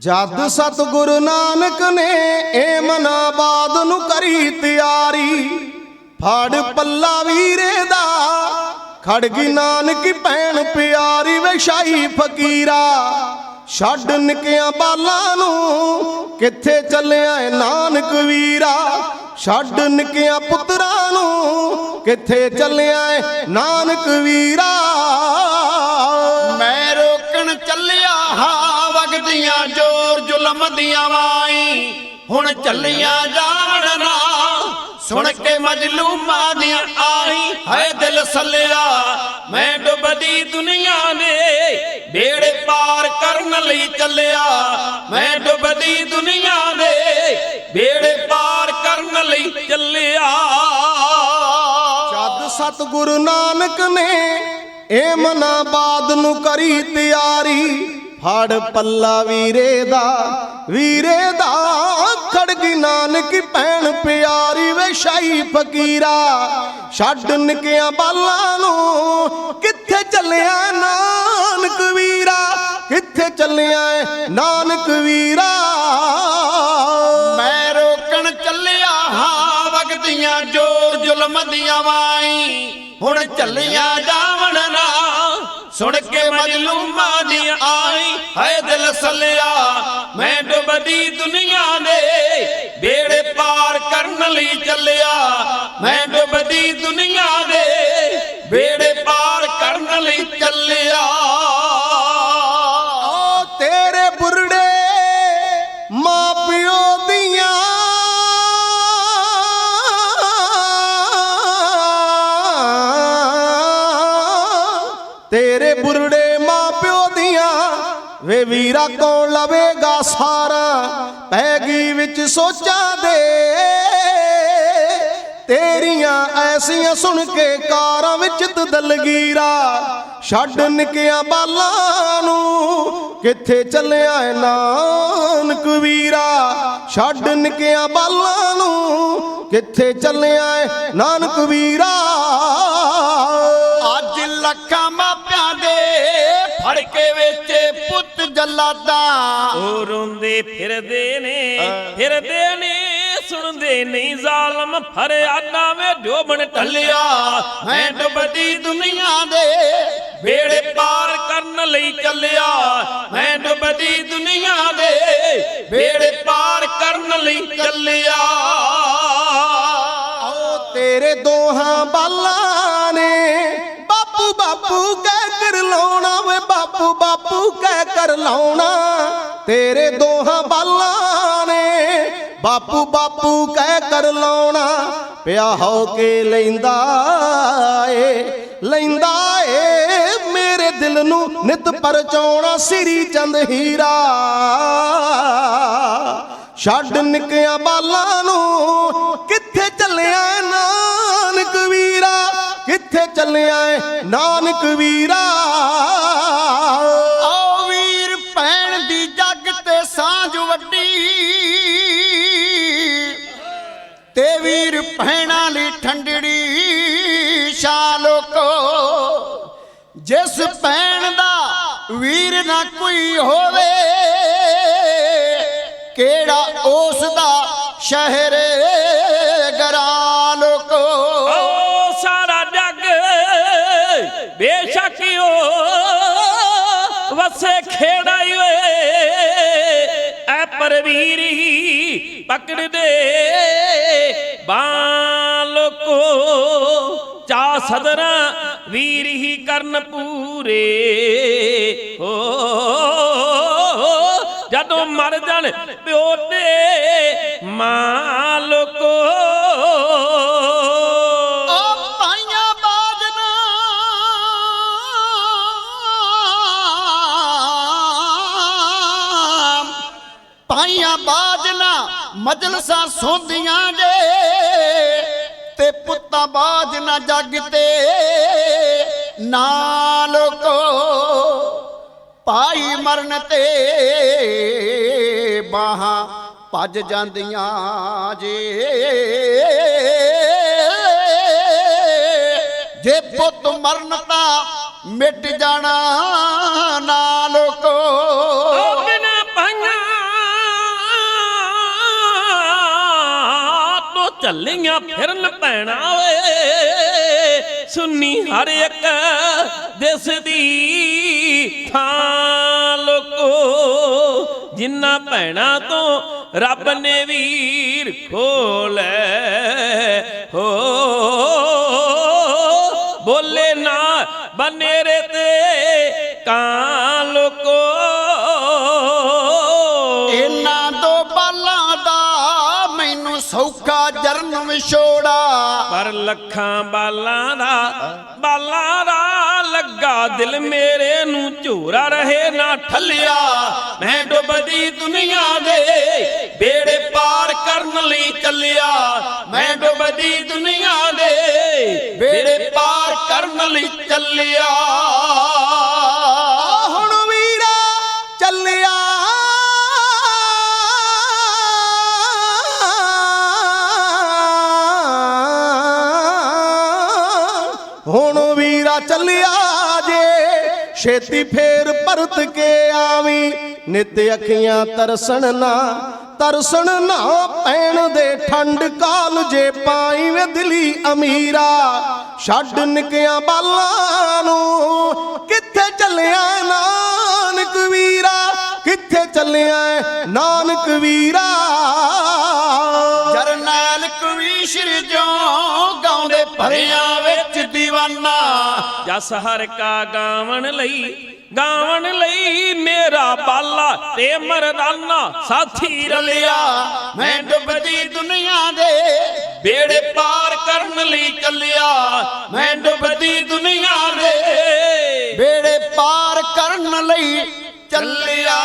ਜਦ ਸਤਿਗੁਰੂ ਨਾਨਕ ਨੇ ਏ ਮਨਾਬਾਦ ਨੂੰ ਕਰੀ ਤਿਆਰੀ, ਫੜ ਪੱਲਾ ਵੀਰੇ ਦਾ ਖੜਗੀ ਨਾਨਕ ਭੈਣ ਪਿਆਰੀ ਵੇ ਫਕੀਰਾ। ਛੱਡ ਨਿਕਿਆਂ ਬਾਲਾਂ ਨੂੰ, ਕਿੱਥੇ ਚੱਲਿਆ ਏ ਨਾਨਕ ਵੀਰਾ? ਛੱਡ ਨਿਕਿਆਂ ਪੁੱਤਰਾਂ ਨੂੰ, ਕਿੱਥੇ ਚੱਲਿਆ ਏ ਨਾਨਕ ਵੀਰਾ? ਮੈਂ ਰੋਕਣ ਚੱਲਿਆ ਹਾਂ। ਵਗਦੀਆਂ ਜੋਰ ਜ਼ੁਲਮ ਦੀਆਂ ਵਾਈ। ਹੁਣ ਚੱਲੀਆਂ ਜਾਣਨਾ ਸੁਣ ਕੇ ਮਜਲੂਮਾਂ ਦੀਆਂ ਆਈ। ਹੈ ਦਿਲ ਸੱਲਿਆ, ਮੈਂ ਡੁੱਬਦੀ ਦੁਨੀਆ ਨੇ, ਬੇੜੇ ਪਾਰ ਕਰਨ ਲਈ ਚੱਲਿਆ। ਮੈਂ ਡੁੱਬਦੀ ਦੁਨੀਆ ਦੇ ਬੇੜੇ ਪਾਰ ਕਰਨ ਲਈ ਚੱਲਿਆ। ਜਦ ਸਤਿਗੁਰੂ ਨਾਨਕ ਨੇ ਏ ਮਨਾਬਾਦ ਨੂੰ ਕਰੀ ਤਿਆਰੀ ਫੜ ਪੱਲਾ ਵੀਰੇ ਦਾ ਵੀਰੇ ਦਾ। ਖੜਗੀ ਨਾਨਕੀ ਭੈਣ ਪਿਆਰੀ ਵੇ ਸ਼ਾਹੀ ਫਕੀਰਾ। ਛੱਡ ਨਿਕਿਆਂ ਬਾਲਾਂ ਨੂੰ, ਕਿੱਥੇ ਚੱਲਿਆ ਨਾਨਕ ਵੀਰਾ? ਕਿੱਥੇ ਚੱਲਿਆ ਏ ਨਾਨਕ ਵੀਰਾ? ਮੈਂ ਰੋਕਣ ਚੱਲਿਆ ਹਾਂ, ਵਗਦੀਆਂ ਜੋਰ ਜ਼ੁਲਮ ਦੀਆਂ ਵਾਈ ਹੁਣ ਚੱਲਿਆ ਜਾ ਸੁਣ ਕੇ ਮਜਲੂਮਾਂ ਦੀ ਆਈ ਹੈ ਦਿਲ ਸਲਿਆ। ਮੈਂ ਡੁੱਬਦੀ ਦੁਨੀਆ ਦੇ ਬੇੜੇ ਪਾਰ ਕਰਨ ਲਈ ਚੱਲਿਆ। ਮੈਂ ਡੁੱਬਦੀ ਦੁਨੀਆ ਤੇਰੇ ਬੁਰੜੇ ਮਾਪਿਓ ਦੀਆਂ ਵੇ ਵੀਰਾ ਕੌਣ ਲਵੇਗਾ ਸਾਰਾ? ਪੈ ਗਈ ਵਿੱਚ ਸੋਚਾਂ ਦੇ। ਤੇਰੀਆਂ ਐਸੀਆਂ ਸੁਣ ਕੇ ਕਾਰਾਂ ਵਿੱਚ ਤਦਲਗੀਰਾ ਛੱਡ ਨਿਕਿਆਂ ਬਾਲਾਂ ਨੂੰ, ਕਿੱਥੇ ਚੱਲਿਆ ਏ ਨਾਨਕ ਵੀਰਾ? ਛੱਡ ਨਿਕਿਆਂ ਬਾਲਾਂ ਨੂੰ, ਕਿੱਥੇ ਚੱਲਿਆ ਏ ਨਾਨਕ ਵੀਰਾ? ਵੇਚੇ ਪੁੱਤ ਜਲਾਦਾ। ਉਹ ਰੋਂਦੇ ਫਿਰਦੇ ਨੇ ਫਿਰਦੇ ਨੇ ਸੁਣਦੇ ਨਹੀਂ ਜ਼ਾਲਮ। ਫਰਿਆਦਾਂ ਵੇ ਡੋਬਣ ਟੱਲਿਆ ਮੈਂ ਡੁੱਬਦੀ ਦੁਨੀਆ ਦੇ ਬੇੜੇ ਪਾਰ ਕਰਨ ਲਈ ਚੱਲਿਆ। ਮੈਂ ਡੁੱਬਦੀ ਦੁਨੀਆ ਦੇ ਬੇੜੇ ਪਾਰ ਕਰਨ ਲਈ ਚੱਲਿਆ। ਤੇਰੇ ਦੋਹਾਂ ਬਾਲਾਂ ਨੇ ਬਾਪੂ ਬਾਪੂ ਕਹਿ ਕਰ ਵੇ ਬਾਪੂ ਬਾਪੂ ਕਹਿ ਕਰ ਲਾਉਣਾ। ਤੇਰੇ ਦੋਹਾਂ ਬਾਲਾਂ ਨੇ ਬਾਪੂ ਬਾਪੂ ਕਹਿ ਕਰ ਲਾਉਣਾ। ਪਿਆ ਹੋ ਕੇ ਲੈਂਦਾ ਏ ਲੈਂਦਾ ਏ, ਮੇਰੇ ਦਿਲ ਨੂੰ ਨਿਤ ਪਰਚਾਉਣਾ ਸ੍ਰੀ ਚੰਦ ਹੀਰਾ। ਛੱਡ ਨਿਕਿਆਂ ਬਾਲਾਂ ਨੂੰ, ਕਿੱਥੇ ਚੱਲਿਆ ਏ ਨਾਨਕ ਵੀਰਾ? ਕਿੱਥੇ ਚੱਲਿਆ ਏ ਨਾਨਕ ਵੀਰਾ? ਸਾਂਝ ਵੱਡੀ। ਤੇ ਵੀਰ ਭੈਣਾਂ ਲਈ ਠੰਡੜੀ ਸ਼ਾ ਲੋਕੋ, ਜਿਸ ਭੈਣ ਦਾ ਵੀਰ ਨਾ ਕੋਈ ਹੋਵੇ, ਕਿਹੜਾ ਉਸ ਦਾ ਸ਼ਹਿਰ ਗਰਾ ਲੋਕੋ। ਓ ਸਾਰਾ ਜੱਗ ਬੇਸ਼ੱਕ ਓ ਵਸੇ ਖੇੜਾ ਈ ਓਏ। ਪਰਵੀਰੀ ਪਕੜਦੇ ਬਾਂ ਲੋਕੋ ਚਾ ਸਦਰਾਂ ਵੀਰ ਹੀ ਕਰਨ ਪੂਰੇ। ਹੋ, ਜਦੋਂ ਮਰ ਜਾਣ ਪਿਓ ਤੇ ਮਾਂ ਲੋਕੋ ਪਾਈਆਂ ਬਾਜਨਾ। ਪਾਈਆਂ ਬਾਜਨਾ। ਮਜਲਸਾਂ ਸੋਂਦੀਆਂ ਜੇ ਤੇ ਪੁੱਤਾਂ ਬਾਜ ਨਾ ਜੱਗ ਤੇ ਨਾਲ ਲੋਕੋ ਭਾਈ ਮਰਨ ਤੇ ਬਾਹਾਂ ਭੱਜ ਜਾਂਦੀਆਂ ਜੇ। ਜੇ ਪੁੱਤ ਮਰਨ ਤਾਂ ਮਿਟ ਜਾਣਾ, ਨਾਲ ਢੱਲੀਆਂ ਫਿਰਨ ਪੈਣਾ ਓਏ ਸੁੰਨੀ ਹਰ ਇੱਕ ਦਿਸ ਥਾਂ ਲੋਕੋ ਜਿੰਨਾ ਭੈਣਾ ਤੋਂ ਰੱਬ ਨੇ ਵੀਰ ਖੋਲੇ ਹੋ, ਬੋਲੇ ਨਾ ਬਨੇਰੇ ਤੇ ਕਾਂ ਲੋਕੋ ਵਿਛੋੜਾ। ਪਰ ਲੱਖਾਂ ਬਾਲਾਂ ਦਾ ਬਾਲਾਂ ਦਾ ਲੱਗਾ ਦਿਲ ਮੇਰੇ ਨੂੰ ਝੂਰਾ ਰਹੇ ਨਾ ਠੱਲਿਆ। ਮੈਂ ਡੁੱਬਦੀ ਦੁਨੀਆ ਦੇ ਬੇੜੇ ਪਾਰ ਕਰਨ ਲਈ ਚੱਲਿਆ। ਮੈਂ ਡੁੱਬਦੀ ਦੁਨੀਆ ਦੇ ਬੇੜੇ ਪਾਰ ਕਰਨ ਲਈ ਚੱਲਿਆ। ਚੱਲਿਆ ਜੇ, ਛੇਤੀ ਫੇਰ ਪਰਤ ਕੇ ਆਵੀਂ। ਨਿਤ ਅੱਖੀਆਂ ਤਰਸਣ ਨਾ ਤਰਸਣ ਨਾ ਪੈਣ ਦੇ। ਠੰਡ ਕਾਲ ਜੇ ਪਾਈ ਵੇ ਦਿਲੀ ਅਮੀਰਾ, ਛੱਡ ਨਿਕਿਆਂ ਬਾਲਾਂ ਨੂੰ। ਕਿੱਥੇ ਚੱਲਿਆ ਨਾਨਕ ਵੀਰਾ, ਕਿੱਥੇ ਚੱਲਿਆ ਨਾਨਕ ਵੀਰਾ? ਜਰਨੈਲ ਕਵੀਸ਼ਰ ਜੋ ਗਾਉਂਦੇ ਭਰਿਆਂ ਵਿੱਚ دیਵਾਨਾ ਜਸ ਹਰ ਕਾ ਗਾਵਣ ਲਈ ਗਾਵਣ ਲਈ ਮੇਰਾ ਬਾਲਾ ਤੇ ਮਰਦਾਨਾ ਸਾਥੀ ਰਲਿਆ। ਮੈਂ ਡੁੱਬਦੀ ਦੁਨੀਆ ਦੇ ਬੇੜੇ ਪਾਰ ਕਰਨ ਲਈ ਚੱਲਿਆ। ਮੈਂ ਡੁੱਬਦੀ ਦੁਨੀਆ ਦੇ ਬੇੜੇ ਪਾਰ ਕਰਨ ਲਈ ਚੱਲਿਆ।